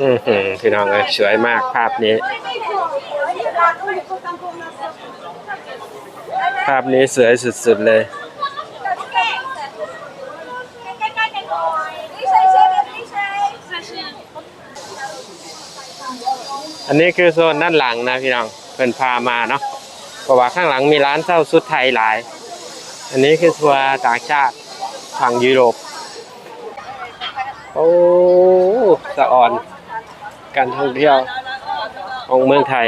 อือหือพี่น้องเอ้ยสวยมากภาพนี้ ภาพนี้สวยสุดๆเลยอันนี้คือโซนด้านหลังนะพี่น้องเพิ่นพามาเนาะเพราะว่าข้างหลังมีร้านเช่าชุดไทยหลาย อันนี้คือทัวร์ต่างชาติฝั่งยุโรปโอ้สะอ่อน การท่องเที่ยวของเมืองไทย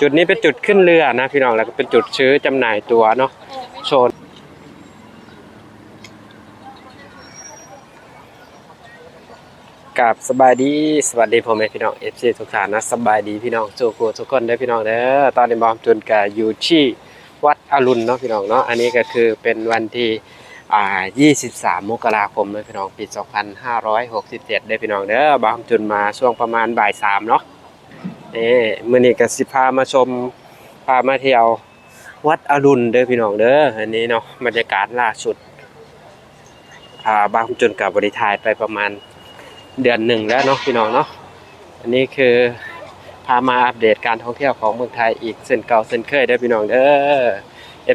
จุดนี้เป็นจุดขึ้นเรือนะพี่น้องแล้วก็เป็นจุดซื้อจำหน่ายตั๋วเนาะโซนกับสบายดีสวัสดีพ่อแม่พี่น้องเอฟซีทุกท่านนะสบายดีพี่น้องโจโกทุกคนได้อพี่น้องเด้อตอนนี้บอมจุนกับอยู่ที่วัดอรุณเนาะพี่น้องเนาะอันนี้ก็คือเป็นวันที่ อ่า23 มกราคมเลยพี่น้องปี2567 ได้พี่น้องเด้อบอมจุนมาช่วงประมาณบ่ายสามเนาะนี่มื้อนี้ก็สิพามาชมพามาเที่ยววัดอรุณเด้อพี่น้องเด้ออันนี้เนาะบรรยากาศล่าสุดอ่าบางจุนกับบริทายไปประมาณเดือนหนึ่งแล้วเนาะพี่น้องเนาะอันนี้คือพามาอัปเดตการท่องเที่ยวของเมืองไทยอีกเส้นเก่าเส้นเคยได้อพี่น้องเด้อ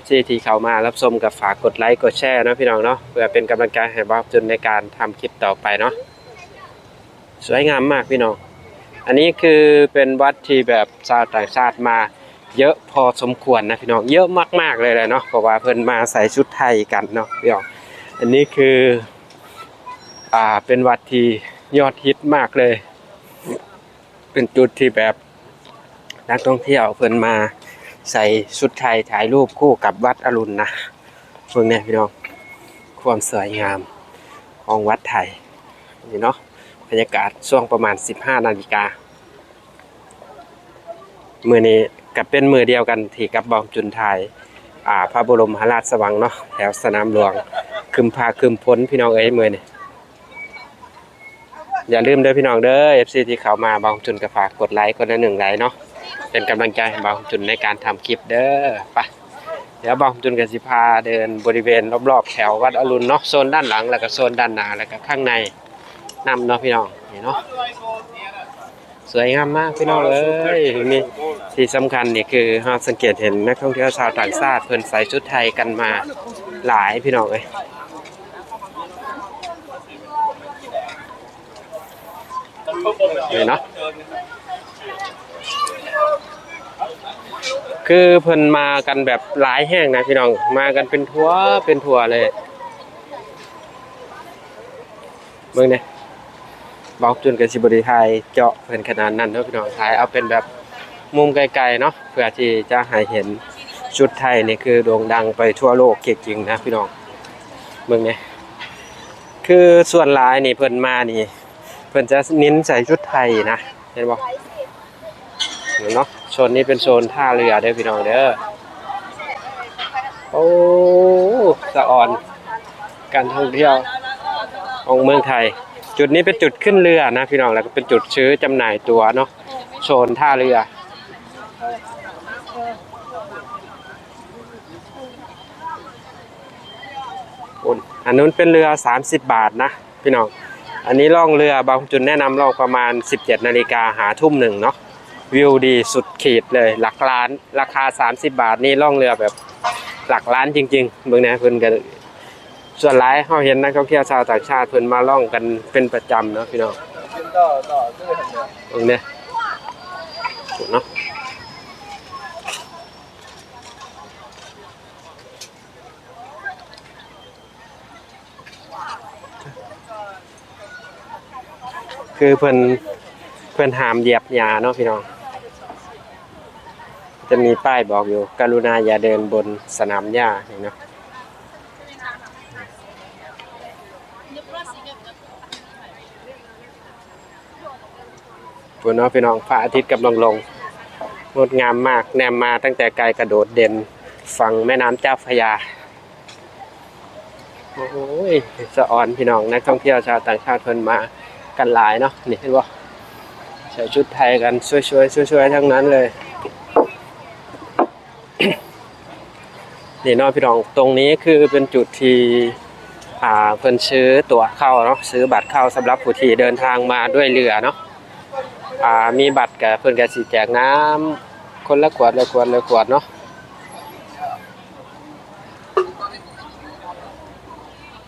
FC ทีเข้ามารับชมกับฝากกดไลค์กดแชร์นะพี่น้องเนาะเพื่อเป็นกำลังใจให้บ้าจนในการทำคลิปต่อไปเนาะสวยงามมากพี่น้อง อันนี้คือเป็นวัดที่แบบชาวต่างชาติมาเยอะพอสมควรนะพี่น้องเยอะมากๆเลยเลยเนาะเพราะว่าเพิ่นมาใส่ชุดไทยกันเนาะพี่น้องอันนี้คืออ่าเป็นวัดที่ยอดฮิตมากเลย เป็นจุดที่แบบนักท่องเที่ยวเพิ่นมา ใส่ชุดไทยถ่ายรูปคู่กับวัดอรุณนะเพวกเนี้ยพี่น้องความสวยงามของวัดไทยนี่เนาะบรรยากาศช่วงประมาณ 15 นาฬิกามือนี้กับเป็นมือเดียวกันที่กับบอมจุนไทยอ่าพระบรมหราชวังเนาะแถวสนามหลวงคึมพาคึมพ้นพี่น้องเอ้ยมือนี่อย่าลืมเด้อพี่น้องเด้อ FC ที่เข้ามาบางจุนก็ฝากกดไลค์คนละหนึ่งไลค์เนาะ เป็นกำลังใจให้บางจุนในการทำคลิปเด้อไปเดี๋ยวบ่างจุนกับสิพาเดินบริเวณรอบๆแถววัดอรุณเนาะโซนด้านหลังแล้วก็โซนด้านหน้าแล้วก็ข้างในนำเนาะพี่น้องนี่เนาะสวยงามมากพี่น้องเอ้ยนี่ที่สำคัญนี่คือเราสังเกตเห็นนักท่องเที่ยวชาวต่างชาติเพิ่นใส่ชุดไทยกันมาหลายพี่น้องเอ้ยนี่เนาะ คือเพิ่นมากันแบบหลายแห่งนะพี่น้องมากันเป็นทัวร์เป็นทัวร์เลยเบิ่งเนี่ยบอกจนกับสิบริไทยเจาะเพิ่นขนาดนั้นเนาะพี่น้องถ่ายเอาเป็นแบบมุมไกลๆเนาะเพื่อที่จะให้เห็นชุดไทยนี่คือโด่งดังไปทั่วโลกเกจริงนะพี่น้องเบิ่งเนี่ยคือส่วนหลายนี่เพิ่นมานี่ เพื่นจะเน้นใส่ชุดไทยนะเห็นบ่ เนาะโซนนี้เป็นโซนท่าเรือเด้อพี่น้องเด้อโอ้สะอ่อน การท่องเที่ยวของเมืองไทย จุดนี้เป็นจุดขึ้นเรือนะพี่น้องแล้วก็เป็นจุดซื้อจำหน่ายตัวเนาะโซนท่าเรืออุ่นอันนู้นเป็นเรือ 30 บาทนะพี่น้อง อันนี้ล่องเรือบางจุดแนะนำล่องประมาณ 17 นาฬิกาหาทุ่มหนึ่งเนาะ วิวดีสุดขีดเลย หลักล้าน ราคา 30 บาทนี่ล่องเรือแบบหลักล้านจริงๆเบิ่งนะเพิ่อนกันส่วนหลายเฮาเห็นนักท่องเที่ยวชาวต่างชาติเพิ่อนมาล่องกันเป็นประจำเนาะพี่น้องตรงเนี้ยเนาะคือเพิ่อนเพิ่อนหามเหยียบหญ้าเนาะพี่น้อง จะมีป้ายบอกอยู่ กรุณาอย่าเดินบนสนามหญ้านี่เนาะคุณเนาะพี่น้องพระอาทิตย์กำลังลงงดงามมากแนมมาตั้งแต่ไกลกระโดดเด่นฝั่งแม่น้ำเจ้าพระยาโอ้ยสะออนพี่น้องนักท่องเที่ยวชาวต่างชาติเพิ่นมากันหลายเนาะนี่เห็นบ่ใส่ชุดไทยกันสวยๆสวยๆทั้งนั้นเลย นี่เนาะพี่น้องตรงนี้คือเป็นจุดที่อ่าเพิ่นซื้อตั๋วเข้าเนาะซื้อบัตรเข้าสำหรับผู้ที่เดินทางมาด้วยเรือเนาะอ่ามีบัตรกับเพิ่นก็สิแจกน้ำคนละขวดละขวดละขวดเนาะ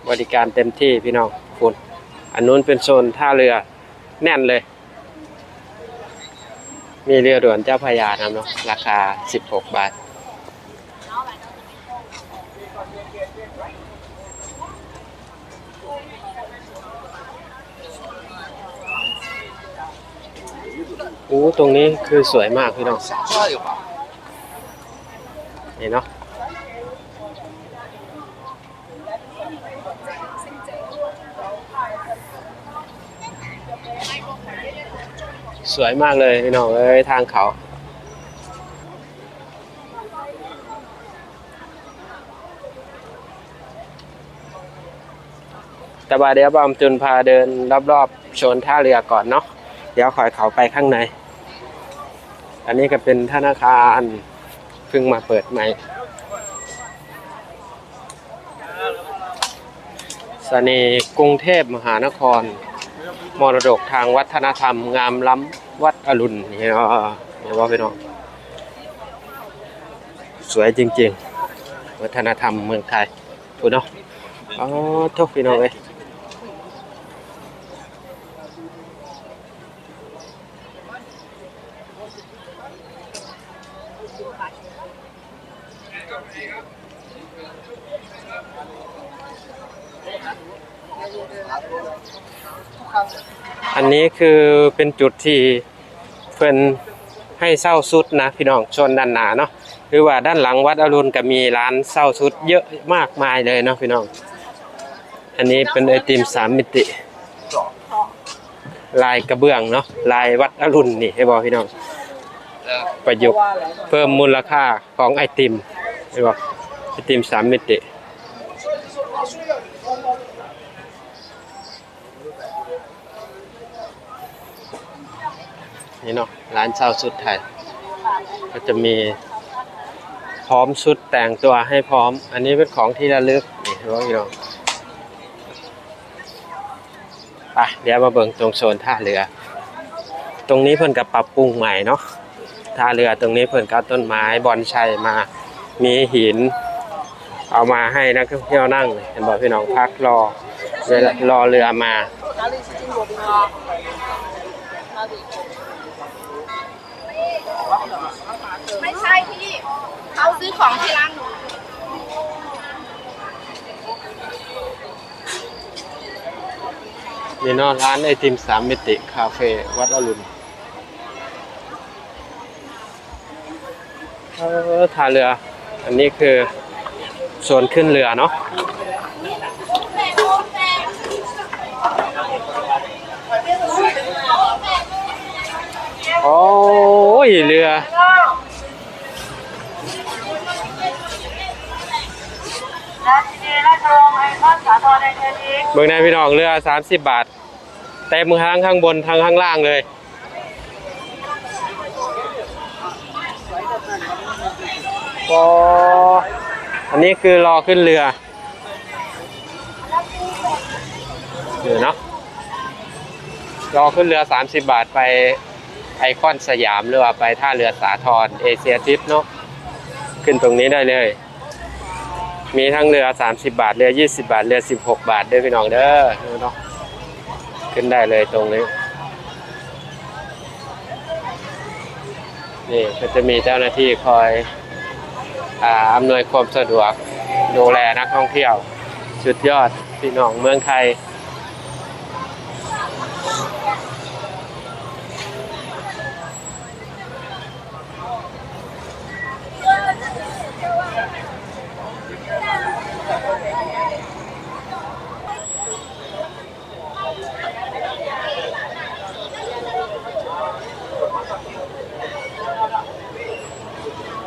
บริการเต็มที่พี่น้องคุณอันนู้นเป็นโซนท่าเรือแน่นเลย มีเรือด่วนเจ้าพยานำเนาะราคา 16 บาท อ้ตรงนี้คือสวยมากพี่น้องนี่เนาะสวยมากเลยพี่น้องเอ้ยทางเขาแต่ว่าเดี๋ยวบอมจุนพาเดินรอบๆโซนท่าเรือก่อนเนาะ เดี๋ยวขอยเขาไปข้างใน อันนี้ก็เป็นธนาคารเพิ่งมาเปิดใหม่สนีย์กรุงเทพมหานคร มรดกทางวัฒนธรรม งามล้ำวัดอรุณนี่เนาะเดี๋ยว่าพี่น้องสวยจริง ๆ วัฒนธรรมเมืองไทยถูกเนาะอ๋อโทษพี่น้องเอ้ย อันนี้คือเป็นจุดที่เพิ่นให้เศร้าสุดนะพี่น้องชนด้านหนาเนาะคือว่าด้านหลังวัดอรุณก็มีร้านเศร้าสุดเยอะมากมายเลยเนาะพี่น้อง อันนี้เป็นไอติมสามมิติ ลายกระเบื้องเนาะลายวัดอรุณนี่ให้บอกพี่น้อง ประยุกต์เพิ่มมูลค่าของไอติมห้บอกไอติมสามมิตินี่เนาะร้านเช่าชุดไทย ก็จะมีพร้อมชุดแต่งตัวให้พร้อม อันนี้เป็นของที่ระลึกนี่เห็นไหมพี่น้องไปเดี๋ยวมาเบิ่งตรงโซนท่าเรือ ตรงนี้เพิ่นกับปรับปรุงใหม่เนาะ ท่าเรือตรงนี้เพื่อนเขาต้นไม้บอนชัยมา มีหิน เอามาให้นักท่องเที่ยวนั่งเห็นบอกพี่น้องพักรอรอเรือมาไม่ใช่พี่เขาซื้อของที่ร้านหนูนี่นอกร้านไอติมสามมิติคาเฟ่วัดอรุณ ท่าเรือ อันนี้คือโซนขึ้นเรือเนาะโอ้ยเรือเมืองในพี่น้องเรือ 30 บาท เต็มทั้งข้างบนทั้งข้างล่างเลย อันนี้คือรอขึ้นเรืออยู่เนาะรอขึ้นเรือ 30 บาทไปไอคอนสยามหรือว่าไปท่าเรือสาทรเอเชียทิปเนาะขึ้นตรงนี้ได้เลย มีทั้งเรือ 30 บาท เรือ 20 บาท เรือ 16 บาทด้วยพี่น้องเด้อเนาะขึ้นได้เลยตรงนี้นี่ก็จะมีเจ้าหน้าที่คอย อ่าอำนวยความสะดวกดูแลนักท่องเที่ยวสุดยอดพี่น้องเมืองไทย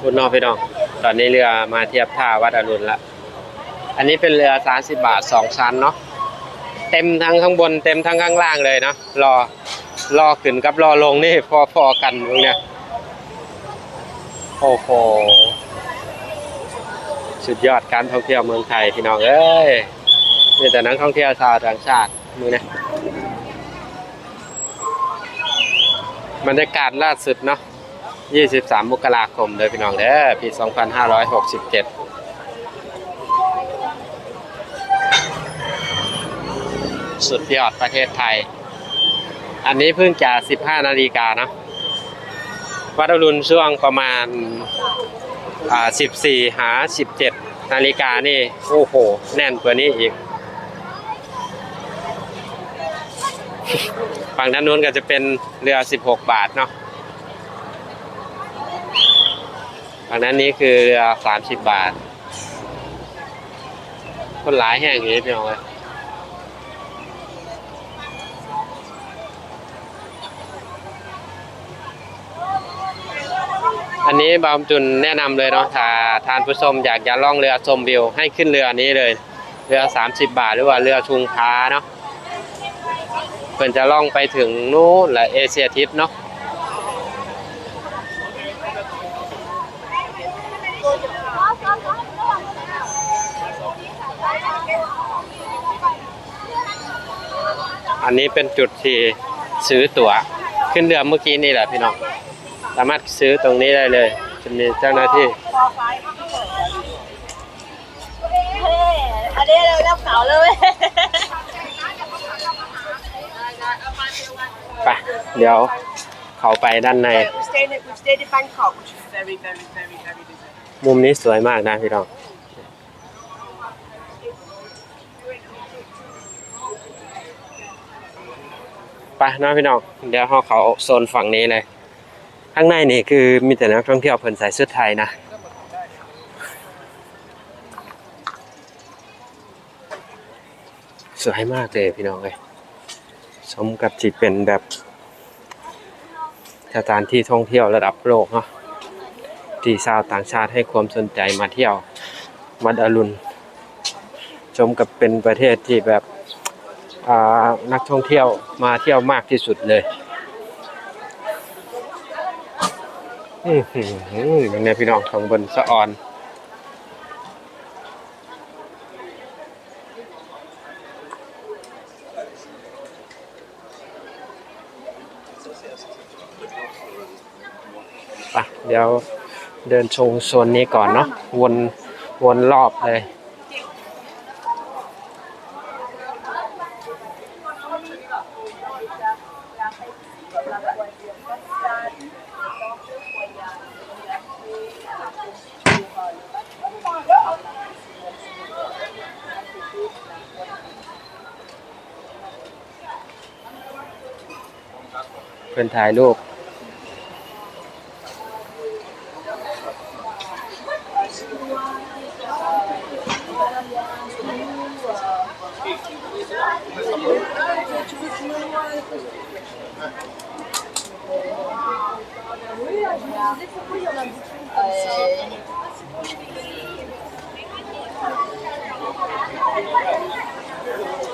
คุณนอพี่น้อง ตอนนี้เรือมาเทียบท่าวัดอรุณละ อันนี้เป็นเรือ 30 บาท 2 ชั้นเนาะ เต็มทั้งข้างบนเต็มทั้งข้างล่างเลยเนาะ รอ รอขึ้นกับรอลงนี่พอพอกันตรงเนี้ย โอ้โห สุดยอดการท่องเที่ยวเมืองไทยพี่น้องเอ้ยมีแต่นักท่องเที่ยวชาวต่างชาติมือนะบรรยากาศล่าสุดเนาะ 23 มกราคมเด้อพี่น้องเด้อปี 2567สุดยอดประเทศไทย อันนี้เพิ่งจะ 15 นาฬิกานะ วัดอรุณช่วงประมาณอ่า14 หา 17 นาฬิกานี่ โอ้โห แน่นกว่านี้อีก ฝั่งด้านนู้นก็จะเป็นเรือ 16 บาทเนาะ ฝั่งนั้นนี้คือเรือ30บาท คนหลายแห่งนี้พี่น้องเลยอันนี้บามจุนแนะนำเลยเนาะถ้าทานผู้ชมอยากจะล่องเรือชมวิวให้ขึ้นเรือนี้เลย เรือ 30 บาทหรือว่าเรือชุงพาเนาะเพิ่อนจะล่องไปถึงนู้นและเอเชียทิปเนาะ อันนี้เป็นจุดที่ซื้อตั๋ว ขึ้นเรือเมื่อกี้นี่แหละพี่น้อง สามารถซื้อตรงนี้ได้เลย จะมีเจ้าหน้าที่อันนี้เราเล่าเขาเลยไปเดี๋ยวเขาไปด้านใน we stayed in, we stayed in Bangkok which is very very very very busy มุมนี้สวยมากนะพี่น้อง ไปนะพี่น้องเดี๋ยวเราเขาโซนฝั่งนี้เลย ข้างในนี่คือมีแต่นักท่องเที่ยวเพิ่นใส่ชุดไทยนะสวยมากเลยพี่น้องเลยสมกับที่เป็นแบบสถานที่ท่องเที่ยวระดับโลกเนาะที่ชาวต่างชาติให้ความสนใจมาเที่ยววัดอรุณชมกับเป็นประเทศที่แบบ อ่านักท่องเที่ยวมาเที่ยวมากที่สุดเลยอือหือเป็นไงพี่น้องข้างบนสะออนไปเดี๋ยวเดินชงโซนนี้ก่อนเนาะวนวนรอบเลย ถ่ายรูป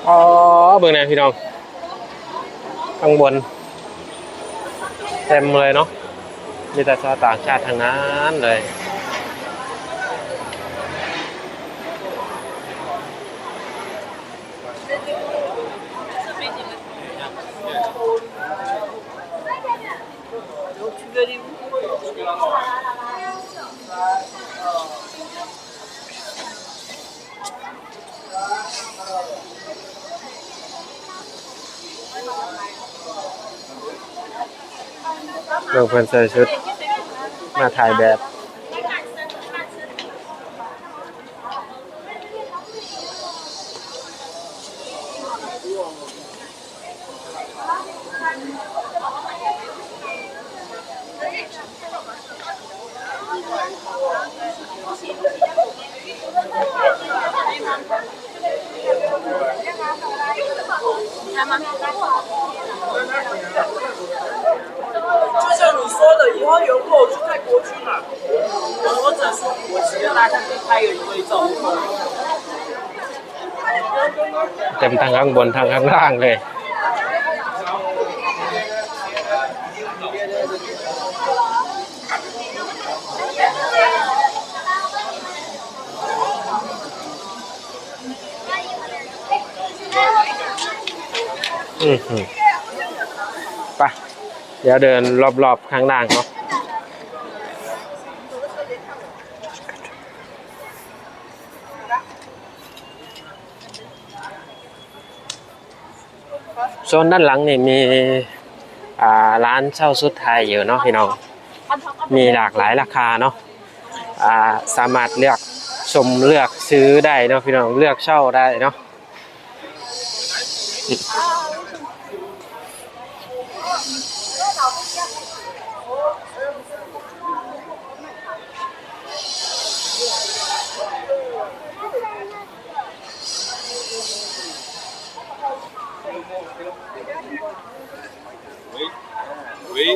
อ๋อเบิ่งแหนะพี่น้องข้างบน เต็มเลยเนาะมีแต่ชาวต่างชาติทางนั้นเลย เบิ่งเพิ่นใส่ชุดมาถ่ายแบบ เต็มทั้งข้างบนทั้งข้างล่างเลยอือหือไปเดี๋ยวเดินรอบๆข้างล่างเนาะ โซนด้านหลังนี่มีอ่าร้านเช่าชุดไทยอยู่เนาะพี่น้องมีหลากหลายราคาเนาะอ่าสามารถเลือกชมเลือกซื้อได้เนาะพี่น้องเลือกเช่าได้เนาะ ป้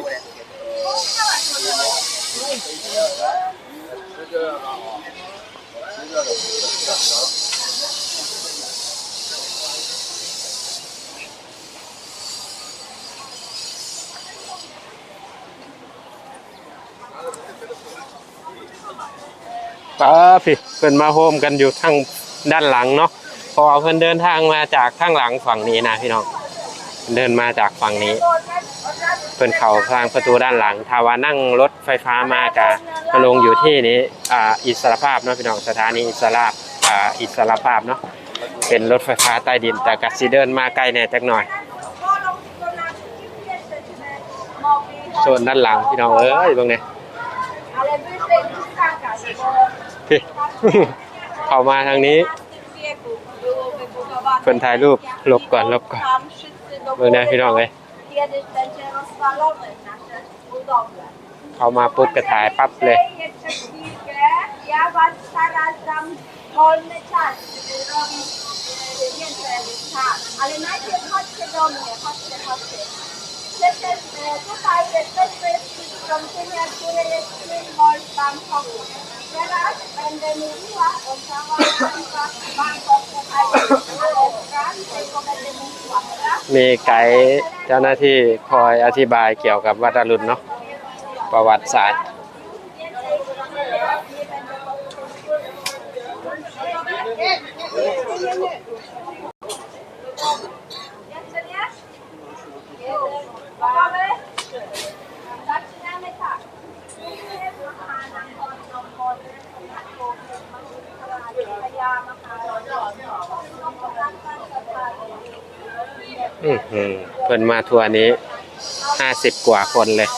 าพี่เพิ่นมาโฮมกันอยู่ทางด้านหลังเนาะพอเพิ่นเดินทางมาจากข้างหลังฝั่งนี้นะพี่น้องเดินมาจากฝั่งนี้ เพิ่นเขาทางประตูด้านหลังถ้าวานั่งรถไฟฟ้ามากะมาลงอยู่ที่นี้อ่าอิสรภาพเนาะพี่น้องสถานีอิสราพอ่าอิสรภาพเนาะเป็นรถไฟฟ้าใต้ดินแต่ก็สิเดินมาไกลแน่จักหน่อยโซนด้านหลังพี่น้องเอ้ยเบิ่งเนี่ยพี่เข้ามาทางนี้เพิ่นถ่ายรูปลบก่อนลบก่อนเบิ่งได้พี่น้องเอ้ย Kiedyś będzie rozwalony nasze budowle. เข้ามาปุ๊บก็ถ่ายปั๊บเลย Jeszcze chwilkę, ja was zaraz dam wolny czas, żeby robić e, więcej tak, ale najpierw chodźcie do mnie, chodźcie, chodźcie. Przecież e, tutaj jesteśmy przy świątyni, które jest symbol Bangkoku. Teraz będę mówiła o całym Bangkoku, ale w tylko będę mówiła, dobra? มีไกด์ เจ้าหน้าที่คอยอธิบายเกี่ยวกับวัดอรุณเนาะประวัติศาสตร์ อือหือ เพิ่นมาทัวร์นี้ห้าสิบกว่าคนเลย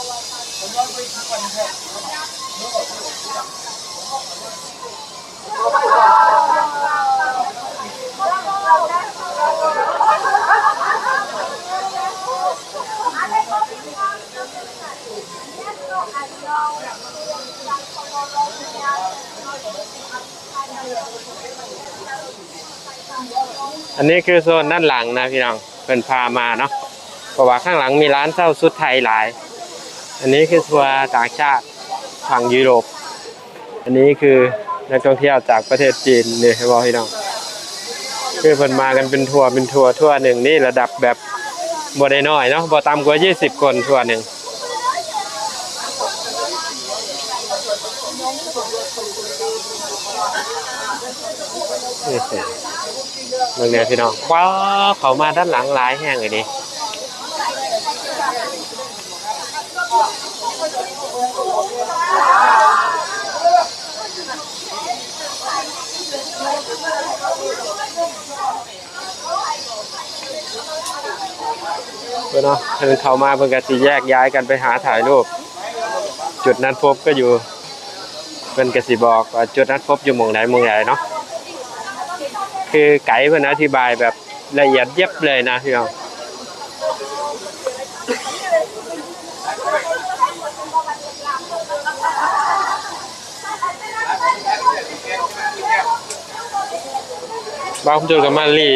อันนี้คือโซนด้านหลังนะพี่น้องเพิ่นพามาเนาะ เพราะว่าข้างหลังมีร้านเช่าชุดไทยหลาย อันนี้คือทัวร์ต่างชาติฝั่งยุโรป อันนี้คือนักท่องเที่ยวจากประเทศจีนนี่ให้บอกพี่น้องคือเพิ่นมากันเป็นทัวร์เป็นทัวร์ทัวร์หนึ่งนี่ระดับแบบบ่ได้น้อยเนาะบ่ต่ำกว่า 20 คนทัวร์หนึ่งนี่สิเมืองเนี่ยพี่น้องว้าเขามาด้านหลังหลายแห่งเลยดิ เพื่อนเนาะเพิ่นเข้ามาเพิ่นก็สิแยกย้ายกันไปหาถ่ายรูป จุดนัดพบก็อยู่ เพิ่นก็สิบอกว่าจุดนัดพบอยู่หม่องไหนหม่องไหนเนาะคือไกด์เพิ่นอธิบายแบบละเอียดเย็บเลยนะพี่น้อง บางจุดก็มาลี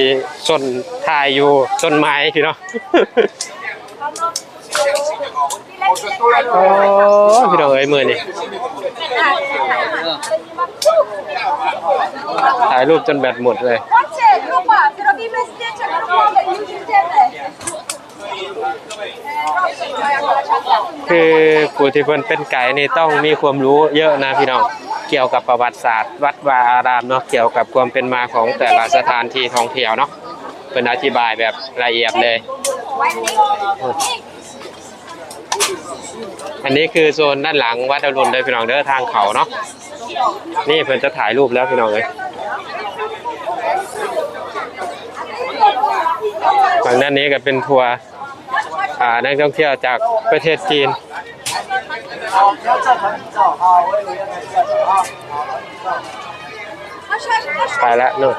ส้นถ่ายอยู่ต้นไม้พี่น้องโอ้พี่น้องเอ้ยมือนี่ถ่ายรูปจนแบตหมดเลยคือผู้ที่เพิ่นเป็นไกด์นี่ต้องมีความรู้เยอะนะพี่น้อง เกี่ยวกับประวัติศาสตร์ วัดวาอารามเนาะเกี่ยวกับความเป็นมาของแต่ละสถานที่ท่องเที่ยวเนาะเป็นอธิบายแบบละเอียดเลย อันนี้คือโซนด้านหลังวัดอรุณเด้อพี่น้องเด้อทางเขาเนาะนี่เพิ่นจะถ่ายรูปแล้วพี่น้องเลยฝั่งด้านนี้ก็เป็นทัวร์นักท่องเที่ยวจากประเทศจีน 好，要正常比照，好，我以为要比照，好，好，比照。他说他说 ไปแล้วนู่น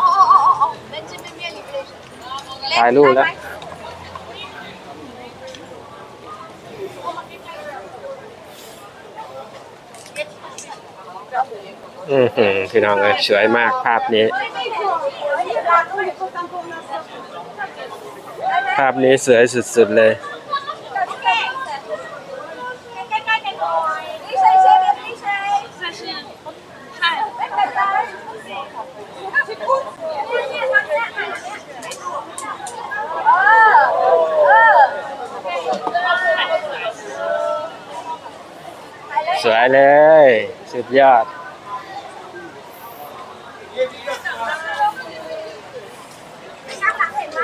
哦哦哦哦哦，来这边面里面。 ถ่ายรูปแล้ว อือหือพี่น้องเลยสวยมากภาพนี้ ภาพนี้สวยสุดๆเลย สวยเลย สุดยอดข้างหลังเห็นไหม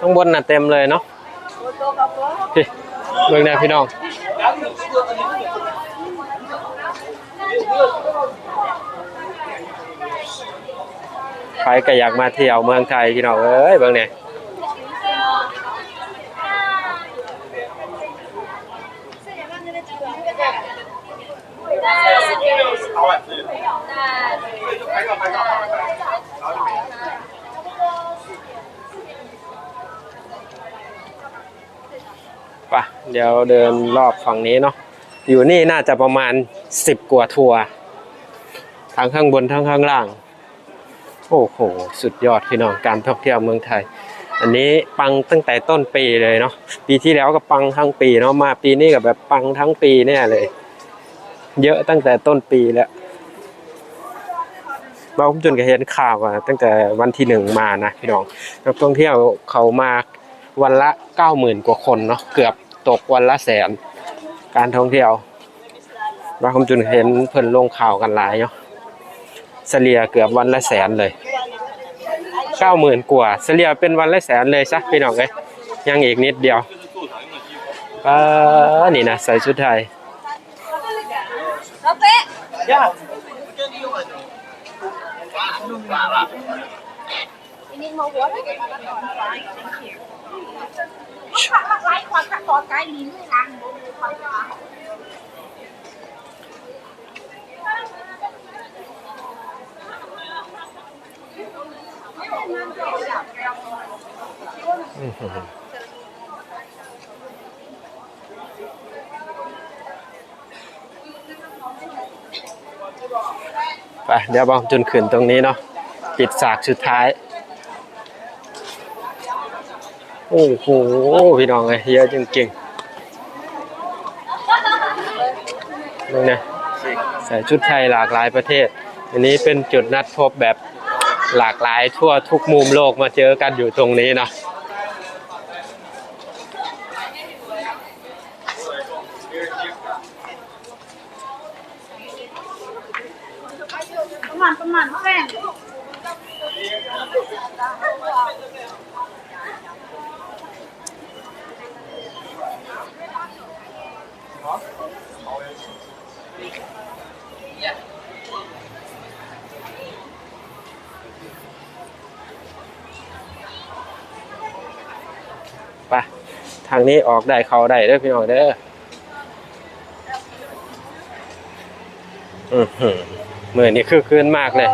ข้างบนน่ะเต็มเลยเนาะพี่เมืองหนวพี่น้องใครก็อยากมาเที่ยวเมืองไทยพี่น้องเอ้ยเบื้องเนี่ยเอาแบบนี้ เดี๋ยวเดินรอบฝั่งนี้เนาะอยู่นี่น่าจะประมาณสิบกว่าทัวร์ทั้งข้างบนทั้งข้างล่าง โอ้โห สุดยอดพี่น้องการท่องเที่ยวเมืองไทย อันนี้ปังตั้งแต่ต้นปีเลยเนาะปีที่แล้วก็ปังทั้งปีเนาะมาปีนี้ก็แบบปังทั้งปีแน่เลย เยอะตั้งแต่ต้นปีแล้วบางผมจนก็เห็นข่าวอะตั้งแต่วันที่หนึ่งมานะพี่น้องนักท่องเที่ยวเขามาวันละเก้าหมื่นกว่าคนเนาะเกือบ ตกวันละแสน การท่องเที่ยวเราคมจุนเห็นเพิ่นลงข่าวกันหลายเนาะเสลียเกือบวันละแสนเลยเก้าหมื่นกว่าเสลียเป็นวันละแสนเลยซะพี่น้องเอ้ยยังอีกนิดเดียวอันนี้นะใส่ชุดไทยนี่มาหัวไปกันก่อน ผักหลากหลายขวดผักตอดไก่ลิ้นเลยนะไปเดี๋ยวบอมจุนขึ้นตรงนี้เนาะปิดฉากสุดท้าย โอ้โหพี่น้องเอ้ยเยอะจริงๆนี่นะใส่ชุดไทยหลากหลายประเทศ อันนี้เป็นจุดนัดพบแบบหลากหลายทั่วทุกมุมโลกมาเจอกันอยู่ตรงนี้เนาะประมาณประมาณแป้ง ทางนี้ออกได้เข้าได้เด้อพี่น้องเด้ออือหือมือนี่คือคืนมากเลย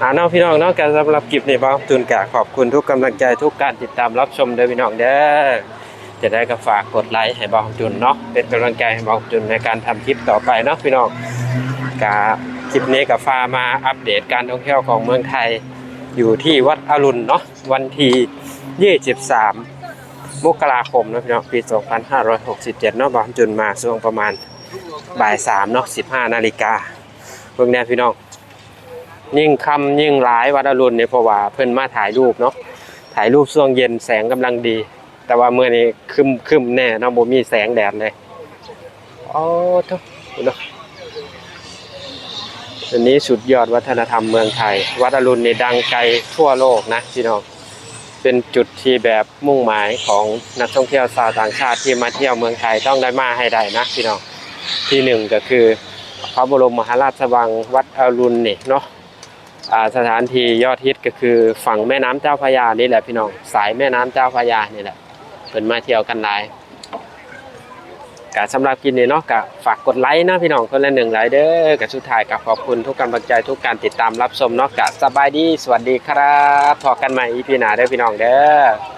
อ่าน้องพี่น้องเนาะการสำหรับคลิปนี้บ้างตุนกะขอบคุณทุกกำลังใจทุกการติดตามรับชมเด้อพี่น้องเด้อจะได้ก็ฝากกดไลค์ให้บ้องจุนเนาะเป็นกำลังใจให้บ้องจุนในการทำคลิปต่อไปเนาะพี่น้องกะคลิปนี้กับฟามาอัปเดตการท่องเที่ยวของเมืองไทยอยู่ที่วัดอรุณเนาะวันที่ 23 มกราคมนะพี่น้องปี 2567เนาะบองจุนมาช่วงประมาณบ่าย3เนาะ15นาฬิกาเพิ่งแน่พี่น้อง ยิ่งคำยิ่งหลายวัดอรุณเนี่ยเพราะว่าเพิ่นมาถ่ายรูปเนาะถ่ายรูปช่วงเย็นแสงกำลังดี แต่ว่าเมื่อนี้คึมคึมแน่เนาะบ่มีแสงแดดเลยโอ้ทุกเนาะอันนี้สุดยอดวัฒนธรรมเมืองไทย วัดอรุณนี่ดังไกลทั่วโลกนะพี่น้อง เป็นจุดที่แบบมุ่งหมายของนักท่องเที่ยวชาวต่างชาติที่มาเที่ยวเมืองไทยต้องได้มาให้ได้นะพี่น้องที่หนึ่งก็คือพระบรมมหาราชวังวัดอรุณนี่เนาะสถานที่ยอดฮิตก็คือฝั่งแม่น้ำเจ้าพระยานี่แหละพี่น้องสายแม่น้ำเจ้าพระยานี่แหละเพิ่นมาเที่ยวกันหลาย กะสำหรับกินนี่เนาะกะฝากกดไลค์นะพี่น้องคนละหนึ่งไลค์เด้อกะสุดท้ายกะขอบคุณทุกกำลังใจทุกการติดตามรับชมเนาะกะสบายดีสวัสดีครับพอกันใหม่อีพีหน้าเด้อพี่น้องเด้อ